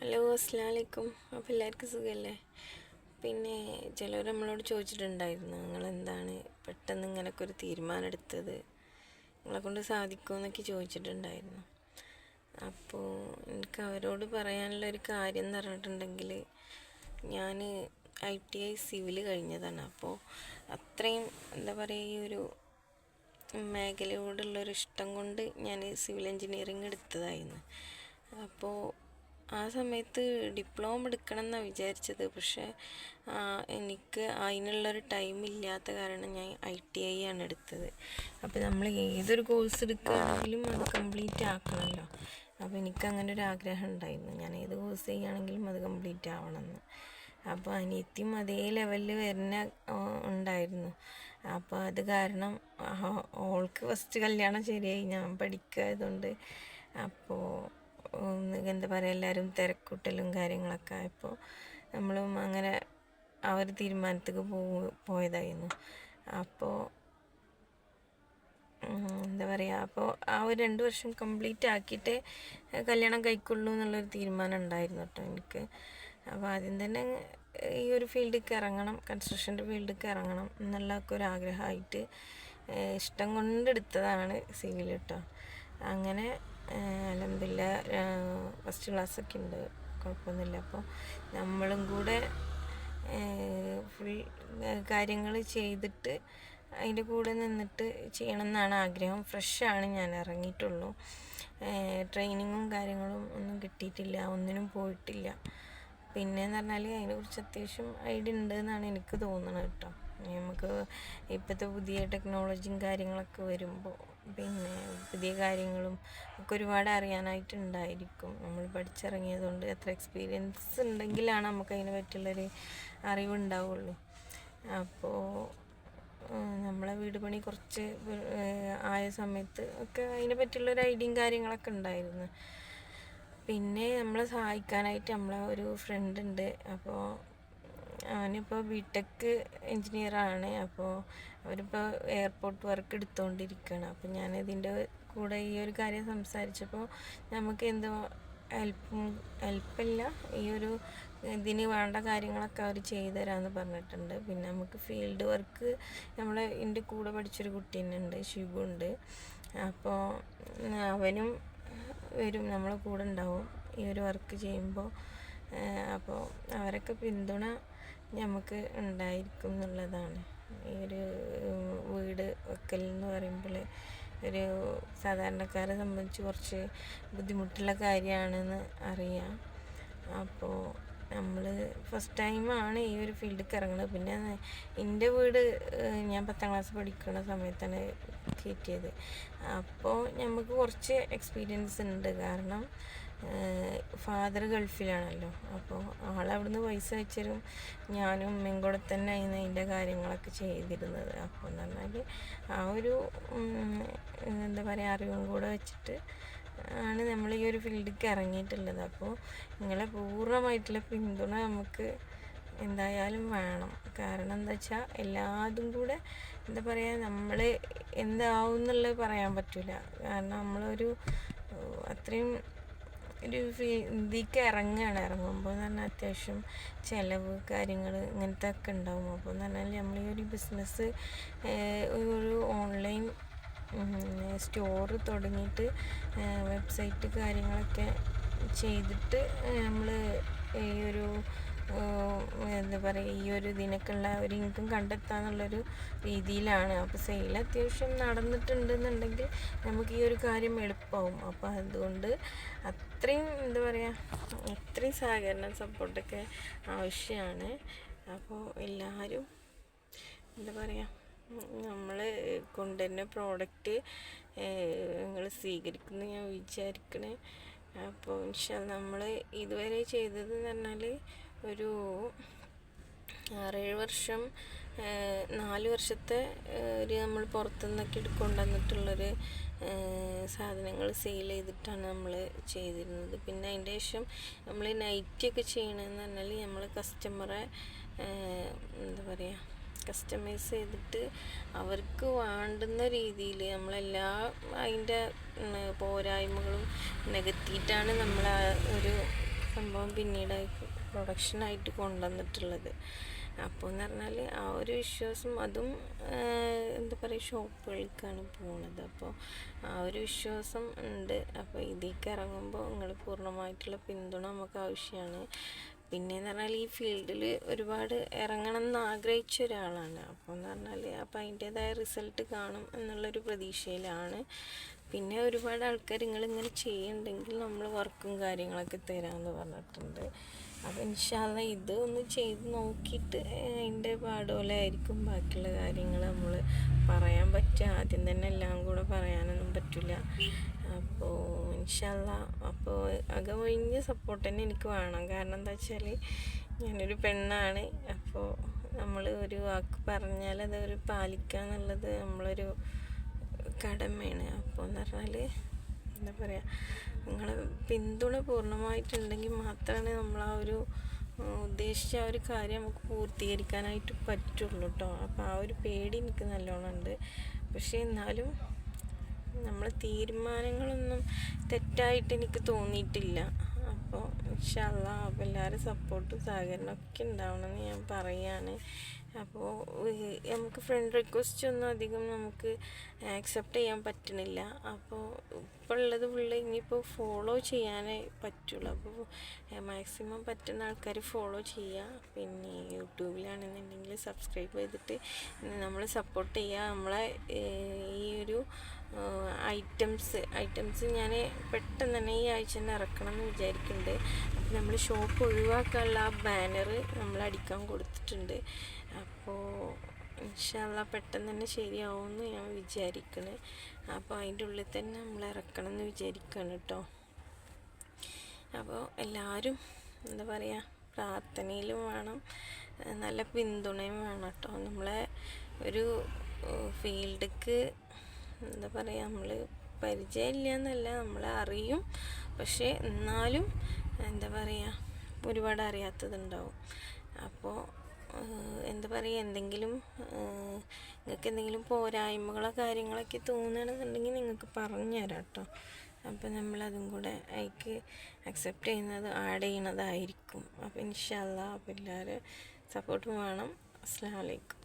Hello അസ്സാം വലൈക്കും അപ്പോൾ എല്ലാവർക്കും സുഖമല്ലേ പിന്നെ ചിലർ നമ്മളോട് ചോദിച്ചിട്ടുണ്ടായിരുന്നു നിങ്ങൾ എന്താണ് പെട്ടെന്ന് ഇങ്ങനൊക്കെ ഒരു തീരുമാനം എടുത്തത് നിങ്ങളെ കൊണ്ട് സാധിക്കുമെന്നൊക്കെ ചോദിച്ചിട്ടുണ്ടായിരുന്നു. അപ്പോൾ എനിക്ക് അവരോട് പറയാനുള്ള ഒരു കാര്യം എന്ന് പറഞ്ഞിട്ടുണ്ടെങ്കിൽ ഞാൻ ഐ ടി ഐ സിവിൽ കഴിഞ്ഞതാണ്. അപ്പോൾ അത്രയും എന്താ പറയുക ഈ ഒരു മേഖലയോടുള്ളൊരു ഇഷ്ടം കൊണ്ട് ഞാൻ സിവിൽ എഞ്ചിനീയറിങ് എടുത്തതായിരുന്നു. അപ്പോൾ ആ സമയത്ത് ഡിപ്ലോമ എടുക്കണം എന്നാണ് വിചാരിച്ചത്. പക്ഷേ എനിക്ക് അതിനുള്ളൊരു ടൈം ഇല്ലാത്ത കാരണം ഞാൻ ഐ ടി ഐ ആണ് എടുത്തത്. അപ്പോൾ നമ്മൾ ഏതൊരു കോഴ്സ് എടുക്കുകയാണെങ്കിലും അത് കംപ്ലീറ്റ് ആക്കണമല്ലോ അപ്പോൾ എനിക്ക് അങ്ങനെ ഒരു ആഗ്രഹം ഉണ്ടായിരുന്നു. ഞാൻ ഏത് കോഴ്സ് ചെയ്യുകയാണെങ്കിലും അത് കംപ്ലീറ്റ് ആവണമെന്ന്. അപ്പോൾ അനിയത്തിയും അതേ ലെവലിൽ വരുന്ന ഉണ്ടായിരുന്നു. അപ്പോൾ അത് കാരണം ഓൾക്ക് ഫസ്റ്റ് കല്യാണം ശരിയായി. ഞാൻ പഠിക്കായതുകൊണ്ട് അപ്പോൾ എന്താ പറയുക എല്ലാവരും തിരക്കൂട്ടലും കാര്യങ്ങളൊക്കെ ആയപ്പോൾ നമ്മളും അങ്ങനെ ആ ഒരു തീരുമാനത്തേക്ക് പോ പോയതായിരുന്നു. അപ്പോൾ എന്താ പറയുക അപ്പോൾ ആ ഒരു രണ്ട് വർഷം കംപ്ലീറ്റ് ആക്കിയിട്ടേ കല്യാണം കഴിക്കുള്ളൂ എന്നുള്ളൊരു തീരുമാനം ഉണ്ടായിരുന്നു കേട്ടോ എനിക്ക്. അപ്പോൾ ആദ്യം തന്നെ ഈ ഒരു ഫീൽഡിലേക്ക് ഇറങ്ങണം കൺസ്ട്രക്ഷന്റെ ഫീൽഡിലേക്ക് ഇറങ്ങണം എന്നുള്ളതൊക്കെ ഒരു ആഗ്രഹമായിട്ട് ഇഷ്ടം കൊണ്ടെടുത്തതാണ് സിവിൽ കേട്ടോ. അങ്ങനെ അലഹമില്ല ഫസ്റ്റ് ക്ലാസ്സൊക്കെ ഉണ്ട്. കുഴപ്പമൊന്നുമില്ല. അപ്പോൾ നമ്മളും കൂടെ ഫുൾ കാര്യങ്ങൾ ചെയ്തിട്ട് അതിന്റെ കൂടെ നിന്നിട്ട് ചെയ്യണം എന്നാണ് ആഗ്രഹം ഫ്രഷാണ് ഞാൻ ഇറങ്ങിയിട്ടുള്ളൂ. ട്രെയിനിങ്ങും കാര്യങ്ങളും ഒന്നും കിട്ടിയിട്ടില്ല. ഒന്നിനും പോയിട്ടില്ല. പിന്നെ എന്ന് പറഞ്ഞാൽ അതിനെക്കുറിച്ച് അത്യാവശ്യം ഐഡിയ ഉണ്ട് എന്നാണ് എനിക്ക് തോന്നുന്നത് കേട്ടോ. നമുക്ക് ഇപ്പോഴത്തെ പുതിയ ടെക്നോളജിയും കാര്യങ്ങളൊക്കെ വരുമ്പോൾ പിന്നെ പുതിയ കാര്യങ്ങളും ഒക്കെ ഒരുപാട് അറിയാനായിട്ടുണ്ടായിരിക്കും. നമ്മൾ പഠിച്ചിറങ്ങിയതുകൊണ്ട് എത്ര എക്സ്പീരിയൻസ് ഉണ്ടെങ്കിലാണ് നമുക്ക് അതിനെ പറ്റിയുള്ളൊരു അറിവുണ്ടാവുള്ളൂ. അപ്പോൾ നമ്മളെ വീട് പണി കുറച്ച് ആയ സമയത്ത് ഒക്കെ അതിനെ പറ്റിയുള്ളൊരു ഐഡിയയും കാര്യങ്ങളൊക്കെ ഉണ്ടായിരുന്നു. പിന്നെ നമ്മളെ സഹായിക്കാനായിട്ട് നമ്മളെ ഒരു ഫ്രണ്ട് ഉണ്ട്. അപ്പോൾ അവനിപ്പോൾ ബിടെക് എൻജിനീയറാണ് അപ്പോൾ അവരിപ്പോൾ എയർപോർട്ട് വർക്ക് എടുത്തുകൊണ്ടിരിക്കുകയാണ് അപ്പോൾ ഞാൻ ഇതിന്റെ കൂടെ ഈ ഒരു കാര്യം സംസാരിച്ചപ്പോൾ നമുക്ക് എന്തോ ഹെൽപ്പും ഹെൽപ്പല്ല ഈ ഒരു ഇതിന് വേണ്ട കാര്യങ്ങളൊക്കെ അവർ ചെയ്തു തരാമെന്ന് പറഞ്ഞിട്ടുണ്ട്. പിന്നെ നമുക്ക് ഫീൽഡ് വർക്ക് നമ്മളെ എന്റെ കൂടെ പഠിച്ചൊരു കുട്ടി തന്നെ ഉണ്ട് ഷിബു ഉണ്ട് അപ്പോൾ അവനും വരും നമ്മളെ കൂടെ ഉണ്ടാവും ഈ ഒരു വർക്ക് ചെയ്യുമ്പോൾ അപ്പോൾ അവരൊക്കെ പിന്തുണ നമുക്ക് ഉണ്ടായിരിക്കും എന്നുള്ളതാണ്. ഈ ഒരു വീട് വെക്കൽ എന്ന് പറയുമ്പോൾ ഒരു സാധാരണക്കാരെ സംബന്ധിച്ച് കുറച്ച് ബുദ്ധിമുട്ടുള്ള കാര്യമാണെന്ന് അറിയാം. അപ്പോൾ നമ്മൾ ഫസ്റ്റ് ടൈമാണ് ഈ ഒരു ഫീൽഡിൽ ഇറങ്ങുന്നത് പിന്നെ എന്റെ വീട് ഞാൻ പത്താം ക്ലാസ് പഠിക്കുന്ന സമയത്താണ് കയറ്റിയത്. അപ്പോൾ നമുക്ക് കുറച്ച് എക്സ്പീരിയൻസ് ഉണ്ട്. കാരണം ഫാദർ ഗൾഫിലാണല്ലോ. അപ്പോൾ ആളവിടുന്ന് പൈസ വെച്ചരും ഞാനും ഉമ്മയും കൂടെ തന്നെ ആയിരുന്നു അതിന്റെ കാര്യങ്ങളൊക്കെ ചെയ്തിരുന്നത്. അപ്പോൾ എന്ന് പറഞ്ഞാൽ ആ ഒരു എന്താ പറയുക അറിവും കൂടെ വെച്ചിട്ട് ആണ് നമ്മൾ ഈ ഒരു ഫീൽഡിലേക്ക് ഇറങ്ങിയിട്ടുള്ളത്. അപ്പോൾ നിങ്ങളെ പൂർണമായിട്ടുള്ള പിന്തുണ നമുക്ക് എന്തായാലും വേണം. കാരണം എന്താ വെച്ചാൽ എല്ലാതും കൂടെ എന്താ പറയുക നമ്മൾ എന്താവും എന്നുള്ളത് പറയാൻ പറ്റില്ല കാരണം നമ്മളൊരു അത്രയും ഒരു ഇതിലേക്ക് ഇറങ്ങുകയാണ് ഇറങ്ങുമ്പോൾ എന്ന് പറഞ്ഞാൽ അത്യാവശ്യം ചിലവ് കാര്യങ്ങൾ ഇങ്ങനത്തെ ഒക്കെ ഉണ്ടാവും. അപ്പോൾ എന്ന് പറഞ്ഞാൽ നമ്മൾ ഈ ഒരു ബിസിനസ് ഒരു ഓൺലൈൻ സ്റ്റോർ തുടങ്ങിയിട്ട് വെബ്സൈറ്റ് കാര്യങ്ങളൊക്കെ ചെയ്തിട്ട് നമ്മൾ ഈ ഒരു പറയുക ഈ ഒരു ഇതിനൊക്കെയുള്ള ഒരു ഇൻകം കണ്ടെത്താന്നുള്ളൊരു രീതിയിലാണ്. അപ്പോൾ സെയിൽ അത്യാവശ്യം നടന്നിട്ടുണ്ടെന്നുണ്ടെങ്കിൽ നമുക്ക് ഈ ഒരു കാര്യം എളുപ്പമാവും അപ്പോൾ അതുകൊണ്ട് അത്രയും എന്താ പറയുക അത്രയും സഹകരണം സപ്പോർട്ടൊക്കെ ആവശ്യമാണ് അപ്പോൾ എല്ലാവരും എന്താ പറയുക നമ്മൾ കൊണ്ടുവരുന്ന പ്രോഡക്റ്റ് നിങ്ങൾ സ്വീകരിക്കുന്നു ഞാൻ വിചാരിക്കണേ. അപ്പോൾ പക്ഷേ നമ്മൾ ഇതുവരെ ചെയ്തതെന്ന് പറഞ്ഞാൽ ഒരു ആറേഴ് വർഷം നാല് വർഷത്തെ ഒരു നമ്മൾ പുറത്തുനിന്നൊക്കെ എടു- കൊണ്ടുവന്നിട്ടുള്ളൊരു സാധനങ്ങൾ സെയിൽ ചെയ്തിട്ടാണ് നമ്മൾ ചെയ്തിരുന്നത്. പിന്നെ അതിന്റെ ശേഷം നമ്മൾ നൈറ്റൊക്കെ ചെയ്യണമെന്ന് പറഞ്ഞാൽ നമ്മൾ കസ്റ്റമറെ എന്താ പറയുക കസ്റ്റമൈസ് ചെയ്തിട്ട് അവർക്ക് വേണ്ടുന്ന രീതിയിൽ നമ്മളെല്ലാ അതിന്റെ പോരായ്മകളും നികത്തിയിട്ടാണ് നമ്മൾ ആ ഒരു സംഭവം പിന്നീട് പ്രൊഡക്ഷനായിട്ട് കൊണ്ടുവന്നിട്ടുള്ളത്. അപ്പോൾ എന്ന് പറഞ്ഞാൽ ആ ഒരു വിശ്വാസം അതും എന്താ പറയുക ഷോപ്പുകൾക്കാണ് പോണത്. അപ്പോൾ ആ ഒരു വിശ്വാസം ഉണ്ട്. അപ്പോൾ ഇതിലേക്ക് ഇറങ്ങുമ്പോൾ നിങ്ങൾ പൂർണമായിട്ടുള്ള പിന്തുണ നമുക്ക് ആവശ്യമാണ് പിന്നെ എന്ന് പറഞ്ഞാൽ ഈ ഫീൽഡിൽ ഒരുപാട് ഇറങ്ങണം എന്ന് ആഗ്രഹിച്ച ഒരാളാണ്. അപ്പോൾ എന്ന് പറഞ്ഞാൽ അപ്പോൾ അതിന്റേതായ റിസൾട്ട് കാണും എന്നുള്ളൊരു പ്രതീക്ഷയിലാണ്. പിന്നെ ഒരുപാട് ആൾക്കാർ നിങ്ങളിങ്ങനെ ചെയ്യുന്നുണ്ടെങ്കിൽ നമ്മൾ വർക്കും കാര്യങ്ങളൊക്കെ തരാമെന്ന് പറഞ്ഞിട്ടുണ്ട്. അപ്പോൾ ഇൻഷാല്ല ഇത് ഒന്ന് ചെയ്ത് നോക്കിയിട്ട് അതിന്റെ പാടുപോലെ ആയിരിക്കും ബാക്കിയുള്ള കാര്യങ്ങൾ നമ്മൾ പറയാൻ പറ്റുക ആദ്യം തന്നെ എല്ലാം കൂടെ പറയാനൊന്നും പറ്റില്ല അപ്പോൾ ഇൻഷാല്ല അപ്പോൾ അകമൊഴിഞ്ഞ സപ്പോർട്ട് തന്നെ എനിക്ക് വേണം. കാരണം എന്താ വെച്ചാൽ ഞാനൊരു പെണ്ണാണ്. അപ്പോൾ നമ്മൾ ഒരു വാക്ക് പറഞ്ഞാൽ അത് ഒരു പാലിക്കുക എന്നുള്ളത് നമ്മളൊരു കടമയാണ്. അപ്പോൾ എന്ന് പറഞ്ഞാൽ എന്താ പറയുക നിങ്ങളെ പിന്തുണ പൂർണമായിട്ടുണ്ടെങ്കിൽ മാത്രമേ നമ്മൾ ആ ഒരു ഉദ്ദേശിച്ച ആ ഒരു കാര്യം നമുക്ക് പൂർത്തീകരിക്കാനായിട്ട് പറ്റുള്ളൂ കേട്ടോ അപ്പോൾ ആ ഒരു പേടി എനിക്ക് നല്ലോണം ഉണ്ട്. പക്ഷേ എന്നാലും നമ്മളെ തീരുമാനങ്ങളൊന്നും തെറ്റായിട്ട് എനിക്ക് തോന്നിയിട്ടില്ല. അപ്പോൾ ഇൻഷാല്ല അപ്പോൾ എല്ലാവരും സപ്പോർട്ടും സഹകരണമൊക്കെ ഉണ്ടാവണമെന്ന് ഞാൻ പറയാണ്. അപ്പോൾ നമുക്ക് ഫ്രണ്ട് റിക്വസ്റ്റ് ഒന്നും അധികം നമുക്ക് ആക്സെപ്റ്റ് ചെയ്യാൻ പറ്റണില്ല. അപ്പോൾ ഇപ്പോൾ ഉള്ളത് ഫുള്ള് ഇനിയിപ്പോൾ ഫോളോ ചെയ്യാനേ പറ്റുള്ളൂ. അപ്പോൾ മാക്സിമം പറ്റുന്ന ആൾക്കാർ ഫോളോ ചെയ്യുക പിന്നെ യൂട്യൂബിലാണെന്നുണ്ടെങ്കിൽ സബ്സ്ക്രൈബ് ചെയ്തിട്ട് നമ്മൾ സപ്പോർട്ട് ചെയ്യുക നമ്മളെ ഈ ഒരു ഐറ്റംസ് ഐറ്റംസ് ഞാൻ പെട്ടെന്ന് തന്നെ ഈ ആഴ്ച തന്നെ ഇറക്കണം എന്ന് വിചാരിക്കുന്നുണ്ട് അപ്പോൾ നമ്മൾ ഷോപ്പ് ഒഴിവാക്കാനുള്ള ആ ബാനർ നമ്മൾ അടിക്കാൻ കൊടുത്തിട്ടുണ്ട്. അപ്പോൾ ഇൻഷാല്ല പെട്ടെന്ന് തന്നെ ശരിയാവുമെന്ന് ഞാൻ വിചാരിക്കണ്. അപ്പോൾ അതിന്റെ ഉള്ളിൽ തന്നെ നമ്മൾ ഇറക്കണം എന്ന് വിചാരിക്കുകയാണ് കേട്ടോ. അപ്പോൾ എല്ലാവരും എന്താ പറയുക പ്രാർത്ഥനയിലും വേണം നല്ല പിന്തുണയും വേണം കേട്ടോ. നമ്മളെ ഒരു ഫീൽഡിക്ക് എന്താ പറയുക നമ്മൾ പരിചയമില്ല എന്നല്ല നമ്മളെ അറിയും. പക്ഷേ എന്നാലും എന്താ പറയുക ഒരുപാട് അറിയാത്തതുണ്ടാവും. അപ്പോൾ എന്താ പറയുക എന്തെങ്കിലും നിങ്ങൾക്ക് എന്തെങ്കിലും പോരായ്മകളോ കാര്യങ്ങളൊക്കെ തോന്നുകയാണെന്നുണ്ടെങ്കിൽ നിങ്ങൾക്ക് പറഞ്ഞു തരാം കേട്ടോ. അപ്പോൾ നമ്മളതും കൂടെ അതിക്ക് അക്സെപ്റ്റ് ചെയ്യുന്നത് ആഡ് ചെയ്യണതായിരിക്കും അപ്പോൾ ഇൻഷാല്ല അപ്പോൾ എല്ലാവരും സപ്പോർട്ടും വേണം. അസ്സാം വലൈക്കും